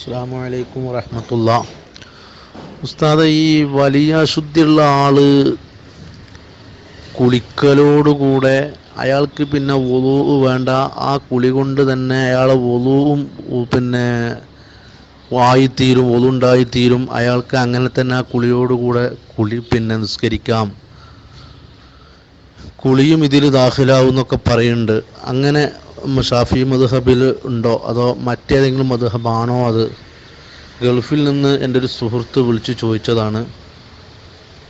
അസ്സാം വലൈക്കും വറഹമത്തുള്ള. ഉസ്താദ ഈ വലിയ അശുദ്ധിയുള്ള ആൾ കുളിക്കലോടുകൂടെ അയാൾക്ക് പിന്നെ ഒലു വേണ്ട. ആ കുളി കൊണ്ട് തന്നെ അയാളെ ഒലുവും പിന്നെ വായിത്തീരും ഒലു ഉണ്ടായിത്തീരും. അയാൾക്ക് അങ്ങനെ തന്നെ ആ കുളിയോടുകൂടെ കുളി പിന്നെ നിസ്കരിക്കാം. കുളിയും ഇതിൽ ദാഖിലാവും എന്നൊക്കെ പറയുന്നുണ്ട് അങ്ങനെ ഷാഫി മധുഹബിൽ ഉണ്ടോ? അതോ മറ്റേതെങ്കിലും മധുഹബാണോ അത്? ഗൾഫിൽ നിന്ന് എന്റെ ഒരു സുഹൃത്ത് വിളിച്ച് ചോദിച്ചതാണ്.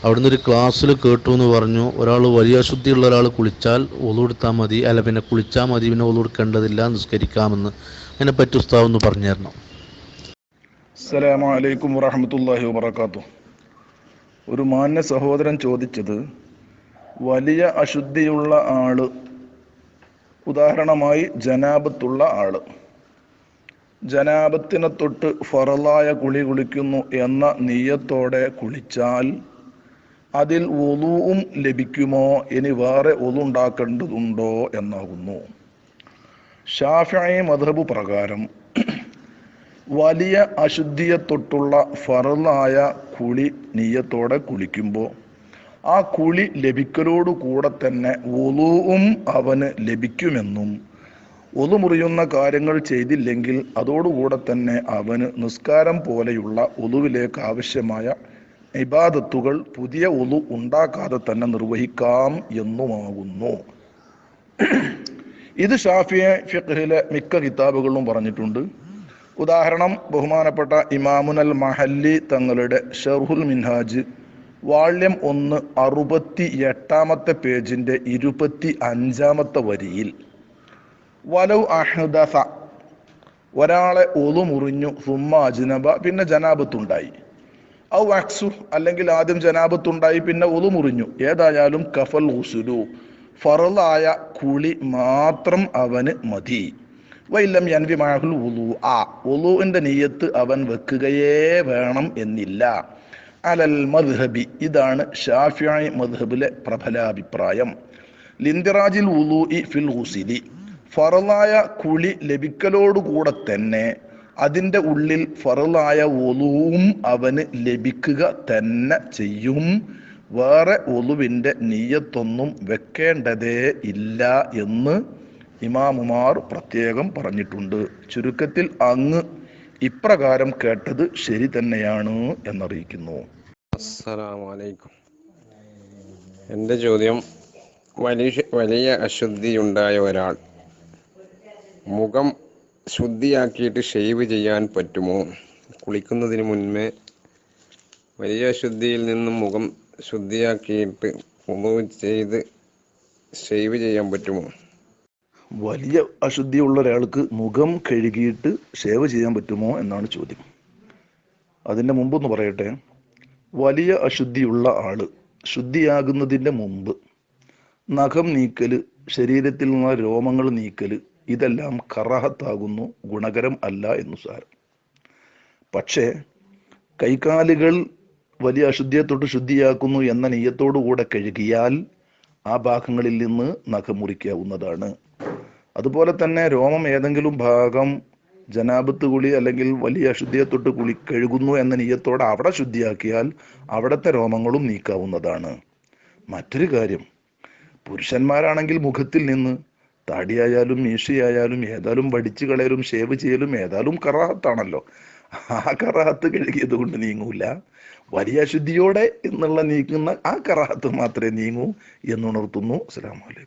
അവിടുന്ന് ഒരു ക്ലാസ്സിൽ കേട്ടു എന്ന് പറഞ്ഞു. ഒരാൾ വലിയ അശുദ്ധിയുള്ള ഒരാൾ കുളിച്ചാൽ ഒതുകൊടുത്താൽ മതി. അല്ല പിന്നെ കുളിച്ചാൽ മതി പിന്നെ ഒതുകൊടുക്കേണ്ടതില്ല നിസ്കരിക്കാമെന്ന്. അതിനെ പറ്റി ഉസ്താവ് ഒന്ന് പറഞ്ഞു തരണം അസ്സലാമു അലൈക്കും വറഹമത്തല്ലാഹി വബർക്കാത്തു ഒരു മാന്യ സഹോദരൻ ചോദിച്ചത് വലിയ അശുദ്ധിയുള്ള ആൾ ഉദാഹരണമായി ജനാപത്തുള്ള ആൾ. ജനാപത്തിനെ തൊട്ട് ഫറലായ കുളി കുളിക്കുന്നു എന്ന നീയത്തോടെ കുളിച്ചാൽ അതിൽ ഒലുവും ലഭിക്കുമോ? ഇനി വേറെ ഒലു ഉണ്ടാക്കേണ്ടതുണ്ടോ എന്നാകുന്നു. ഷാഫി മധബ് പ്രകാരം വലിയ അശുദ്ധിയെ തൊട്ടുള്ള ഫറലായ കുളി നീയത്തോടെ കുളിക്കുമ്പോൾ ആ കുളി ലഭിക്കലോടു കൂടെ തന്നെ ഒലുവും അവന് ലഭിക്കുമെന്നും. ഒതു മുറിയുന്ന കാര്യങ്ങൾ ചെയ്തില്ലെങ്കിൽ അതോടുകൂടെ തന്നെ അവന് നിസ്കാരം പോലെയുള്ള ഒതുവിലേക്ക് ആവശ്യമായ ഇബാദത്തുകൾ പുതിയ ഒതു ഉണ്ടാക്കാതെ തന്നെ നിർവഹിക്കാം എന്നുമാകുന്നു. ഇത് ഷാഫിയെ ഫിഖ്ഹിലെ മിക്ക കിതാബുകളിലും പറഞ്ഞിട്ടുണ്ട്. ഉദാഹരണം ബഹുമാനപ്പെട്ട ഇമാമുനൽ മഹല്ലി തങ്ങളുടെ ഷെർഹുൽ മിൻഹാജ് വാള്യം ഒന്ന് അറുപത്തി എട്ടാമത്തെ പേജിന്റെ ഇരുപത്തി അഞ്ചാമത്തെ വരിയിൽ വലൗ അഹ്ദസ ഒരാളെ ഒതു മുറിഞ്ഞു സുമ്മ അജ്നബ പിന്നെ ജനാബത്തുണ്ടായി. ഔ അക്സു അല്ലെങ്കിൽ ആദ്യം ജനാബത്തുണ്ടായി പിന്നെ ഒതു മുറിഞ്ഞു ഏതായാലും കഫൽ ഹുസുലു ഫറലായ കുളി മാത്രം അവന് മതി. വൈലം യൻവി മാഹുൽ ഉലു ആ ഉലുവിന്റെ നീയത്ത് അവൻ വെക്കുകയേ വേണം എന്നില്ല. അലൽ മദ്ഹബി. ഇതാണ് ഷാഫിയായി മദ്ഹബിലെ പ്രബലാഭിപ്രായം. ലിന്ദിറാജിൽ ഉലു ഫിൽ ഹുസിലി ഫറലായ കുളി ലഭിക്കലോടുകൂടെ തന്നെ അതിന്റെ ഉള്ളിൽ ഫറലായ ഒലുവും അവന് ലഭിക്കുക തന്നെ ചെയ്യും. വേറെ ഒലുവിന്റെ നീയത്തൊന്നും വെക്കേണ്ടതേ ഇല്ല എന്ന് ഇമാമുമാർ പ്രത്യേകം പറഞ്ഞിട്ടുണ്ട്. ചുരുക്കത്തിൽ അങ്ങ് ഇപ്രകാരം കേട്ടത് ശരി തന്നെയാണ് എന്നറിയിക്കുന്നു. അസ്സലാമലൈക്കും. എന്റെ ചോദ്യം വലിയ വലിയ അശുദ്ധിയുണ്ടായ ഒരാൾ മുഖം ശുദ്ധിയാക്കിയിട്ട് ഷെയ്വ് ചെയ്യാൻ പറ്റുമോ? കുളിക്കുന്നതിന് മുൻപേ വലിയ അശുദ്ധിയിൽ നിന്നും മുഖം ശുദ്ധിയാക്കിയിട്ട് ചെയ്ത് ഷെയ്വ് ചെയ്യാൻ പറ്റുമോ? വലിയ അശുദ്ധിയുള്ള ഒരാൾക്ക് മുഖം കഴുകിയിട്ട് സേവ ചെയ്യാൻ പറ്റുമോ എന്നാണ് ചോദ്യം. അതിന്റെ മുമ്പൊന്ന് പറയട്ടെ. വലിയ അശുദ്ധിയുള്ള ആൾ ശുദ്ധിയാകുന്നതിന്റെ മുമ്പ് നഖം നീക്കൽ ശരീരത്തിൽ നിന്നുള്ള രോമങ്ങൾ നീക്കൽ ഇതെല്ലാം കറാഹത്താകുന്നു ഗുണകരം അല്ല എന്നു സാരം. പക്ഷേ കൈകാലുകൾ വലിയ അശുദ്ധിയെ തൊട്ട് ശുദ്ധിയാക്കുന്നു എന്ന നെയ്യത്തോടു കൂടെ കഴുകിയാൽ ആ ഭാഗങ്ങളിൽ നിന്ന് നഖം മുറിക്കാവുന്നതാണ്. അതുപോലെ തന്നെ രോമം ഏതെങ്കിലും ഭാഗം ജനാബത്ത് കുളി അല്ലെങ്കിൽ വലിയ അശുദ്ധിയെ തൊട്ട് കുളി കഴുകുന്നു എന്ന നീയത്തോടെ അവിടെ ശുദ്ധിയാക്കിയാൽ അവിടുത്തെ രോമങ്ങളും നീക്കാവുന്നതാണ്. മറ്റൊരു കാര്യം പുരുഷന്മാരാണെങ്കിൽ മുഖത്തിൽ നിന്ന് താടിയായാലും മീശയായാലും ഏതായാലും വടിച്ചു കളയലും ഷേവ് ചെയ്യലും ഏതായാലും കറാഹത്താണല്ലോ ആ കറാഹത്ത് കഴുകിയത് കൊണ്ട് നീങ്ങൂല. വലിയ അശുദ്ധിയോടെ എന്നുള്ള നീക്കുന്ന ആ കറാഹത്ത് മാത്രമേ നീങ്ങൂ എന്നുണർത്തുന്നു. അസ്സലാമു അലൈക്കും.